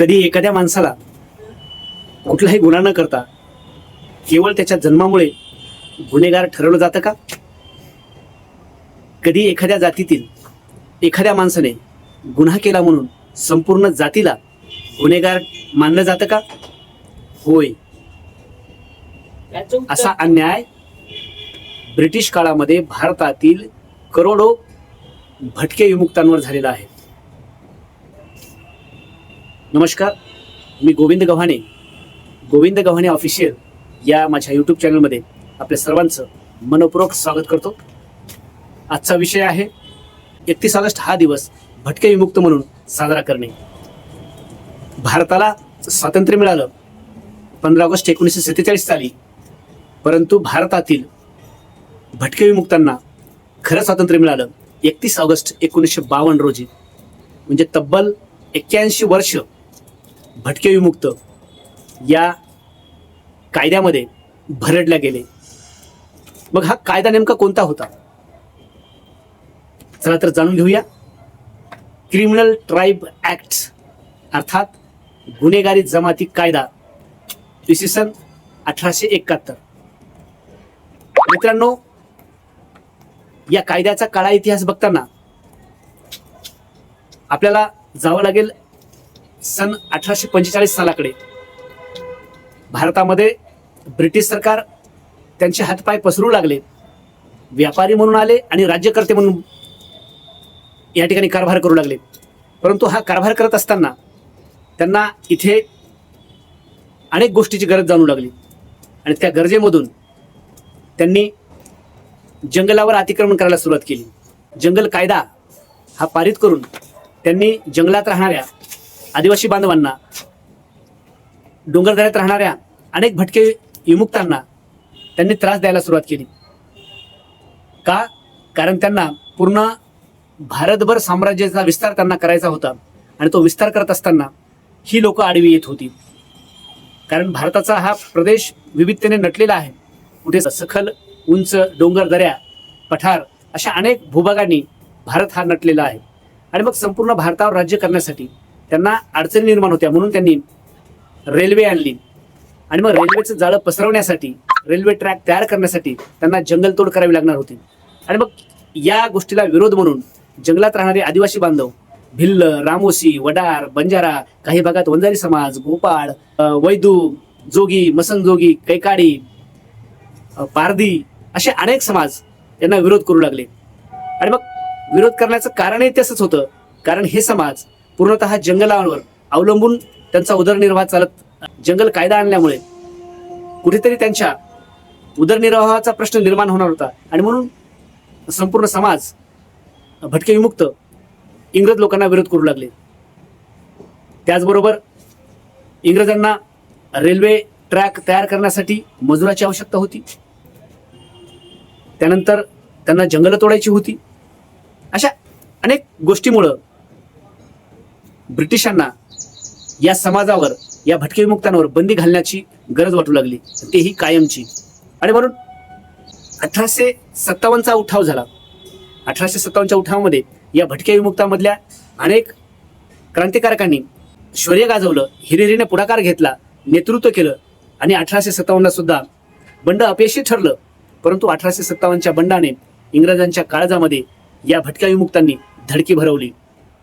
कधी एखाद्या माणसाला कुठलाही गुन्हा न करता केवळ त्याच्या जन्मामुळे गुन्हेगार ठरवलं जातं का? कधी एखाद्या जातीतील एखाद्या माणसाने गुन्हा केला म्हणून संपूर्ण जातीला गुन्हेगार मानलं जातं का? होय. असा अन्याय ब्रिटिश काळामध्ये भारतातील करोडो भटके विमुक्तांवर झालेला आहे. नमस्कार मी गोविंद गव्हाणे. गोविंद गव्हाणे ऑफिशियल या माझ्या यूट्यूब चॅनलमध्ये आपल्या सर्वांचं मनपूर्वक स्वागत करतो. आजचा विषय आहे एकतीस ऑगस्ट हा दिवस भटके विमुक्त म्हणून साजरा करणे. भारताला स्वातंत्र्य मिळालं पंधरा ऑगस्ट एकोणीसशे सत्तेचाळीस साली परंतु भारतातील भटके विमुक्तांना खरं स्वातंत्र्य मिळालं एकतीस ऑगस्ट एकोणीसशे बावन्न रोजी. म्हणजे तब्बल एक्क्याऐंशी वर्ष भटके विमुक्त या कायद्यामध्ये भरडल्या गेले. मग हा कायदा नेमका कोणता होता? चला तर जाणून घेऊया. क्रिमिनल ट्राईब ऍक्ट अर्थात गुन्हेगारी जमाती कायदा इसवी सन अठराशे एकाहत्तर. मित्रांनो या कायद्याचा काळा इतिहास बघताना आपल्याला जावं लागेल सन अठराशे पंचेचाळीस सालाकडे भारतामध्ये ब्रिटिश सरकार त्यांचे हातपाय पसरू लागले. व्यापारी म्हणून आले आणि राज्यकर्ते म्हणून या ठिकाणी कारभार करू लागले. परंतु हा कारभार करत असताना त्यांना इथे अनेक गोष्टीची गरज जाणू लागली. आणि त्या गरजेमधून त्यांनी जंगलावर अतिक्रमण करायला सुरुवात केली. जंगल कायदा हा पारित करून त्यांनी जंगलात राहणाऱ्या आदिवासी बांधवांना डोंगरदऱ्यात राहणाऱ्या अनेक भटके विमुक्तांना त्यांनी त्रास द्यायला सुरुवात केली. का? कारण त्यांना पूर्ण भारतभर साम्राज्याचा विस्तार त्यांना करायचा होता आणि तो विस्तार करत असताना ही लोक आडवी येत होती. कारण भारताचा हा प्रदेश विविधतेने नटलेला आहे. कुठे सखल उंच डोंगर दऱ्या पठार अशा अनेक भूभागांनी भारत हा नटलेला आहे. आणि मग संपूर्ण भारतावर राज्य करण्यासाठी त्यांना अडचणी निर्माण होत्या म्हणून त्यांनी रेल्वे आणली. आणि मग रेल्वेचं जाळं पसरवण्यासाठी रेल्वे ट्रॅक तयार करण्यासाठी त्यांना जंगलतोड करावी लागणार होती. आणि मग या गोष्टीला विरोध म्हणून जंगलात राहणारे आदिवासी बांधव भिल्ल रामोशी वडार बंजारा काही भागात वंजारी समाज गोपाळ वैदू जोगी मसनजोगी कैकाडी पारधी असे अनेक समाज यांना विरोध करू लागले. आणि मग विरोध करण्याचं कारणही तसंच होतं. कारण हे समाज पूर्णतः जंगलावर अवलंबून त्यांचा उदरनिर्वाह चालत जंगल कायदा आणल्यामुळे कुठेतरी त्यांच्या उदरनिर्वाहाचा प्रश्न निर्माण होणार होता. आणि म्हणून संपूर्ण समाज भटके विमुक्त इंग्रज लोकांना विरोध करू लागले. त्याचबरोबर इंग्रजांना रेल्वे ट्रॅक तयार करण्यासाठी मजुराची आवश्यकता होती. त्यानंतर त्यांना जंगलं तोडायची होती. अशा अनेक गोष्टीमुळं ब्रिटिशांना या समाजावर या भटके विमुक्तांवर बंदी घालण्याची गरज वाटू लागली. तेही कायमची. आणि म्हणून अठराशे सत्तावन्नचा उठाव झाला. अठराशे सत्तावन्नच्या उठावामध्ये या भटके विमुक्तामधल्या अनेक क्रांतिकारकांनी शौर्य गाजवलं हिरिरीने पुढाकार घेतला नेतृत्व केलं आणि अठराशे सत्तावन्नला सुद्धा बंड अपयशी ठरलं. परंतु अठराशे सत्तावन्नच्या बंडाने इंग्रजांच्या काळजामध्ये या भटक्या विमुक्तांनी धडकी भरवली.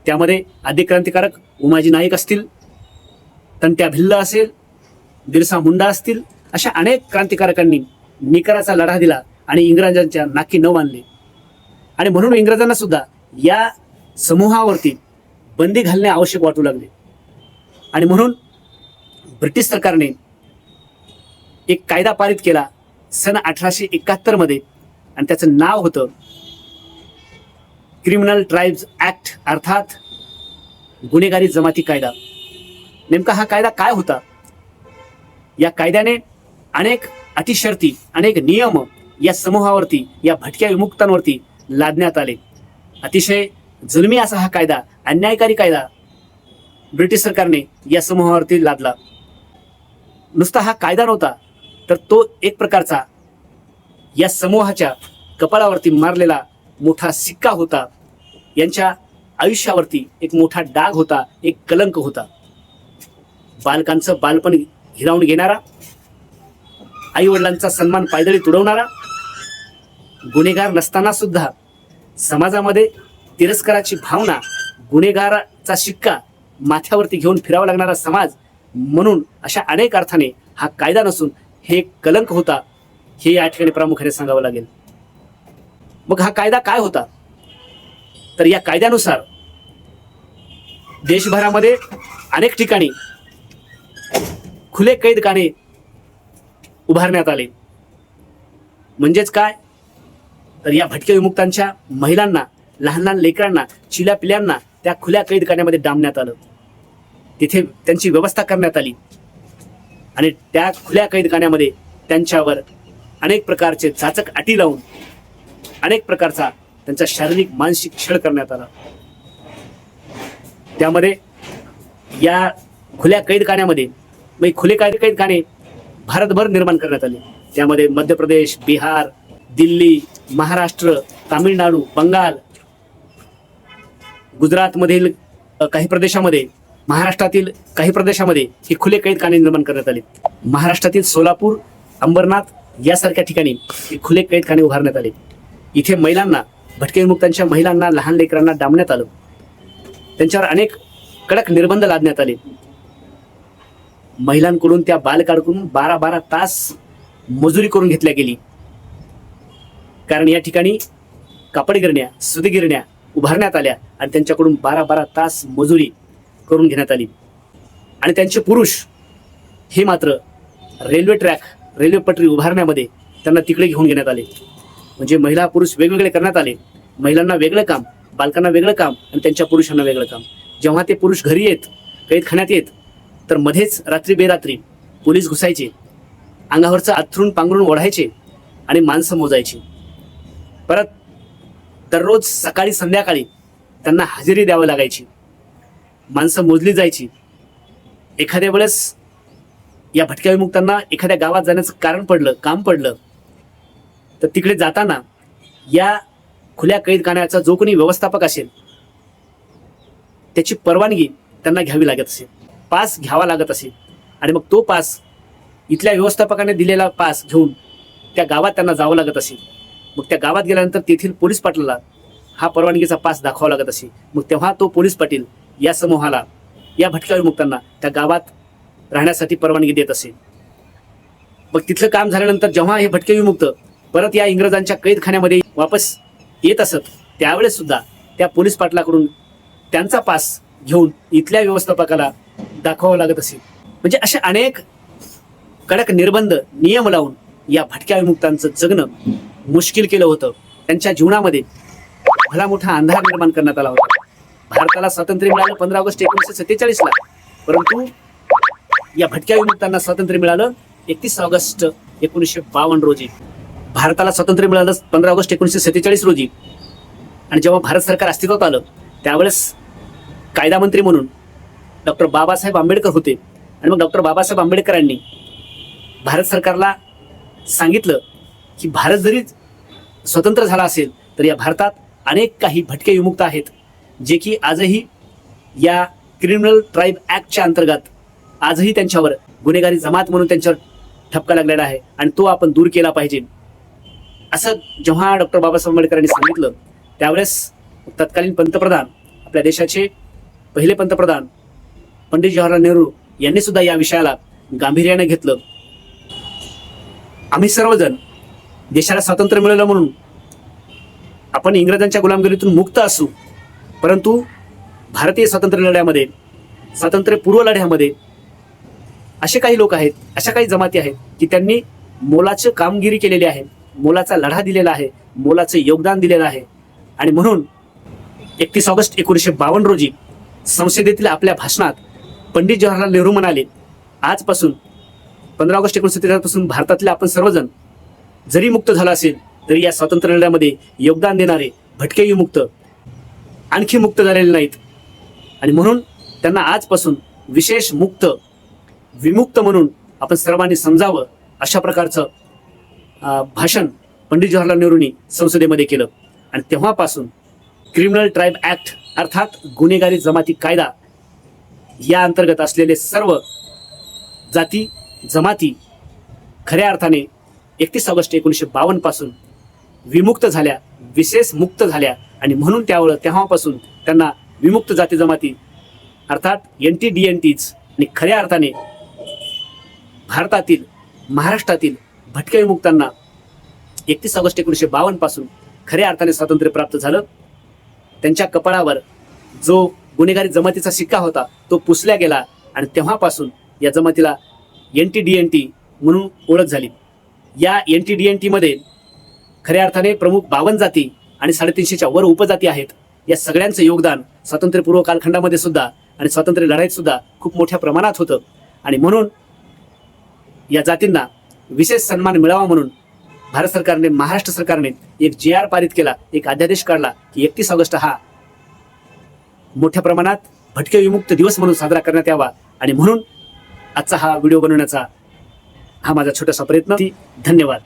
त्यामध्ये आद्य क्रांतिकारक उमाजी नाईक असतील तंट्या भिल्ल असेल बिरसा मुंडा असतील अशा अनेक क्रांतिकारकांनी निकराचा लढा दिला आणि इंग्रजांच्या नाकी न मानले आणि म्हणून इंग्रजांना सुद्धा या समूहावरती बंदी घालणे आवश्यक वाटू लागले. आणि म्हणून ब्रिटिश सरकारने एक कायदा पारित केला सन अठराशे एकाहत्तरमध्ये. आणि त्याचं नाव होतं क्रिमिनल ट्राईब्स ऍक्ट अर्थात गुन्हेगारी जमाती कायदा. नेमका हा कायदा काय होता? या कायद्याने अनेक अतिशर्ती अनेक नियम या समूहावरती या भटक्या विमुक्तांवरती लादण्यात आले. अतिशय जुलमी असा हा कायदा अन्यायकारी कायदा ब्रिटिश सरकारने या समूहावरती लादला. नुसता हा कायदा नव्हता तर तो एक प्रकारचा या समूहाच्या कपाळावरती मारलेला मोठा सिक्का होता. यांच्या आयुष्यावरती एक मोठा डाग होता एक कलंक होता. बालकांचं बालपण हिरावून घेणारा आई वडिलांचा सन्मान पायदळी तुडवणारा गुन्हेगार नसताना सुद्धा समाजामध्ये तिरस्काराची भावना गुन्हेगाराचा शिक्का माथ्यावरती घेऊन फिरावा लागणारा समाज म्हणून अशा अनेक अर्थाने हा कायदा नसून हे एक कलंक होता हे या ठिकाणी प्रामुख्याने सांगावं लागेल. मग हा कायदा काय होता? तर या कायद्यानुसार देशभरामध्ये अनेक ठिकाणी खुले कैदखाने उभारण्यात आले. म्हणजेच काय? तर या भटक्या विमुक्तांच्या महिलांना लहान लहान लेकरांना चिल्या पिल्यांना त्या खुल्या कैदखान्यामध्ये डांबण्यात आलं. तिथे त्यांची व्यवस्था करण्यात आली. आणि त्या खुल्या कैदखान्यामध्ये त्यांच्यावर अनेक प्रकारचे चाचक अटी लावून अनेक प्रकारचा त्यांचा शारीरिक मानसिक छळ करण्यात आला. त्यामध्ये या खुल्या कैदखान्यामध्ये म्हणजे खुले कैद कैदखाने भारतभर निर्माण करण्यात आले. त्यामध्ये मध्य प्रदेश बिहार दिल्ली महाराष्ट्र तामिळनाडू बंगाल गुजरातमधील काही प्रदेशामध्ये महाराष्ट्रातील काही प्रदेशामध्ये हे खुले कैदखाने निर्माण करण्यात आले. महाराष्ट्रातील सोलापूर अंबरनाथ यासारख्या ठिकाणी हे खुले कैदखाने उभारण्यात आले. इथे महिलांना भटके विमुक्तांच्या महिलांना लहान लेकरांना डांबण्यात आलं. त्यांच्यावर अनेक कडक निर्बंध लादण्यात आले. महिलांकडून त्या बालकाडकडून बारा बारा तास मजुरी करून घेतल्या गेली. कारण या ठिकाणी कापड गिरण्या उभारण्यात आल्या आणि त्यांच्याकडून बारा बारा तास मजुरी करून घेण्यात आली. आणि त्यांचे पुरुष हे मात्र रेल्वे ट्रॅक रेल्वे पटरी उभारण्यामध्ये त्यांना तिकडे घेऊन घेण्यात आले. म्हणजे महिला पुरुष वेगवेगळे करण्यात आले. महिलांना वेगळं काम बालकांना वेगळं काम आणि त्यांच्या पुरुषांना वेगळं काम. जेव्हा ते पुरुष घरी येत कैदखान्यात येत तर मध्येच रात्री बेरात्री पोलीस घुसायचे अंगावरचं आथरून पांघरून ओढायचे आणि माणसं मोजायची. परत दररोज सकाळी संध्याकाळी त्यांना हजेरी द्यावं लागायची. माणसं मोजली जायची. एखाद्या वेळेस या भटक्या विमुक्तांना एखाद्या गावात जाण्याचं कारण पडलं काम पडलं तर तिकडे जाताना या खुल्या कैदखान्याचा जो कोणी व्यवस्थापक असेल त्याची परवानगी त्यांना घ्यावी लागत असेल पास घ्यावा लागत असेल. आणि मग तो पास इथल्या व्यवस्थापकाने दिलेला पास घेऊन त्या गावात त्यांना जावं लागत असेल. मग त्या गावात गेल्यानंतर तेथील पोलीस पाटलाला हा परवानगीचा पास दाखवावा लागत असे मग तेव्हा तो पोलीस पाटील या समूहाला या भटक्या विमुक्तांना त्या गावात राहण्यासाठी परवानगी देत असे मग तिथलं काम झाल्यानंतर जेव्हा हे भटके विमुक्त परत या इंग्रजांच्या कैदखान्यामध्ये वापस येत असत त्यावेळेस सुद्धा त्या पोलीस पाटलाकडून त्यांचा पास घेऊन इथल्या व्यवस्थापकाला दाखवावं लागत असे. म्हणजे असे अनेक कडक निर्बंध नियम लावून या भटक्या विमुक्तांचं जगणं मुश्किल केलं होतं. त्यांच्या जीवनामध्ये भला मोठा अंधार निर्माण करण्यात आला होता. भारताला स्वातंत्र्य मिळालं पंधरा ऑगस्ट एकोणीसशे सत्तेचाळीस ला परंतु या भटक्या विमुक्तांना स्वातंत्र्य मिळालं एकतीस ऑगस्ट एकोणीसशे बावन्न रोजी. भारताला स्वातंत्र्य मिळालं पंधरा ऑगस्ट एकोणीसशे सत्तेचाळीस रोजी. आणि जेव्हा भारत सरकार अस्तित्वात आलं त्यावेळेस कायदा मंत्री म्हणून डॉक्टर बाबासाहेब आंबेडकर होते. आणि मग डॉक्टर बाबासाहेब आंबेडकरांनी भारत सरकारला सांगितलं की भारत जरी स्वतंत्र झाला असेल तर या भारतात अनेक काही भटके विमुक्त आहेत जे की आजही या क्रिमिनल ट्राईब ॲक्टच्या अंतर्गत आजही त्यांच्यावर गुन्हेगारी जमात म्हणून त्यांच्यावर ठपका लागलेला आहे. आणि तो आपण दूर केला पाहिजे. असं जेव्हा डॉक्टर बाबासाहेब आंबेडकरांनी सांगितलं त्यावेळेस तत्कालीन पंतप्रधान आपल्या देशाचे पहिले पंतप्रधान पंडित जवाहरलाल नेहरू यांनी सुद्धा या विषयाला गांभीर्याने घेतलं. आम्ही सर्वजण देशाला स्वातंत्र्य मिळालं म्हणून आपण इंग्रजांच्या गुलामगिरीतून मुक्त असू परंतु भारतीय स्वातंत्र्य लढ्यामध्ये स्वातंत्र्यपूर्व लढ्यामध्ये असे काही लोक आहेत अशा काही जमाती आहेत की त्यांनी मोलाचं कामगिरी केलेली आहे. मोलाचा लढा दिलेला आहे मोलाचं योगदान दिलेलं आहे. आणि म्हणून एकतीस ऑगस्ट एकोणीसशे बावन्न रोजी संसदेतील आपल्या भाषणात पंडित जवाहरलाल नेहरू म्हणाले आजपासून पंधरा ऑगस्ट एकोणीसशे पासून भारतातले आपण सर्वजण जरी मुक्त झाला असेल तरी या स्वातंत्र्य लढ्यामध्ये योगदान देणारे भटकेही मुक्त आणखी मुक्त झालेले नाहीत. आणि म्हणून त्यांना आजपासून विशेष मुक्त विमुक्त म्हणून आपण सर्वांनी समजावं अशा प्रकारचं भाषण पंडित जवाहरलाल नेहरूंनी संसदेमध्ये केलं. आणि तेव्हापासून क्रिमिनल ट्राईब ॲक्ट अर्थात गुन्हेगारी जमाती कायदा या अंतर्गत असलेले सर्व जाती जमाती खऱ्या अर्थाने एकतीस ऑगस्ट एकोणीसशे बावन्नपासून विमुक्त झाल्या विशेष मुक्त झाल्या. आणि म्हणून त्यावर तेव्हापासून त्यांना विमुक्त जाती जमाती अर्थात N T D N Ts आणि खऱ्या अर्थाने भारतातील महाराष्ट्रातील भटक्या विमुक्तांना एकतीस ऑगस्ट एकोणीसशे बावन्नपासून खऱ्या अर्थाने स्वातंत्र्य प्राप्त झालं. त्यांच्या कपाळावर जो गुन्हेगारी जमातीचा शिक्का होता तो पुसल्या गेला आणि तेव्हापासून या जमातीला N T D N T म्हणून ओळख झाली. या एन टी डी एन टीमध्ये खऱ्या अर्थाने प्रमुख बावन्न जाती आणि साडेतीनशेच्या वर उपजाती आहेत. या सगळ्यांचं योगदान स्वातंत्र्यपूर्व कालखंडामध्ये सुद्धा आणि स्वातंत्र्य लढाईत सुद्धा खूप मोठ्या प्रमाणात होतं. आणि म्हणून या जातींना विशेष सन्मान मिळावा म्हणून भारत सरकारने महाराष्ट्र सरकारने एक जे आर पारित केला एक अध्यादेश काढला की एकतीस ऑगस्ट हा मोठ्या प्रमाणात भटके विमुक्त दिवस म्हणून साजरा करण्यात यावा. आणि म्हणून आजचा हा व्हिडिओ बनवण्याचा हा माझा छोटासा प्रयत्न. धन्यवाद.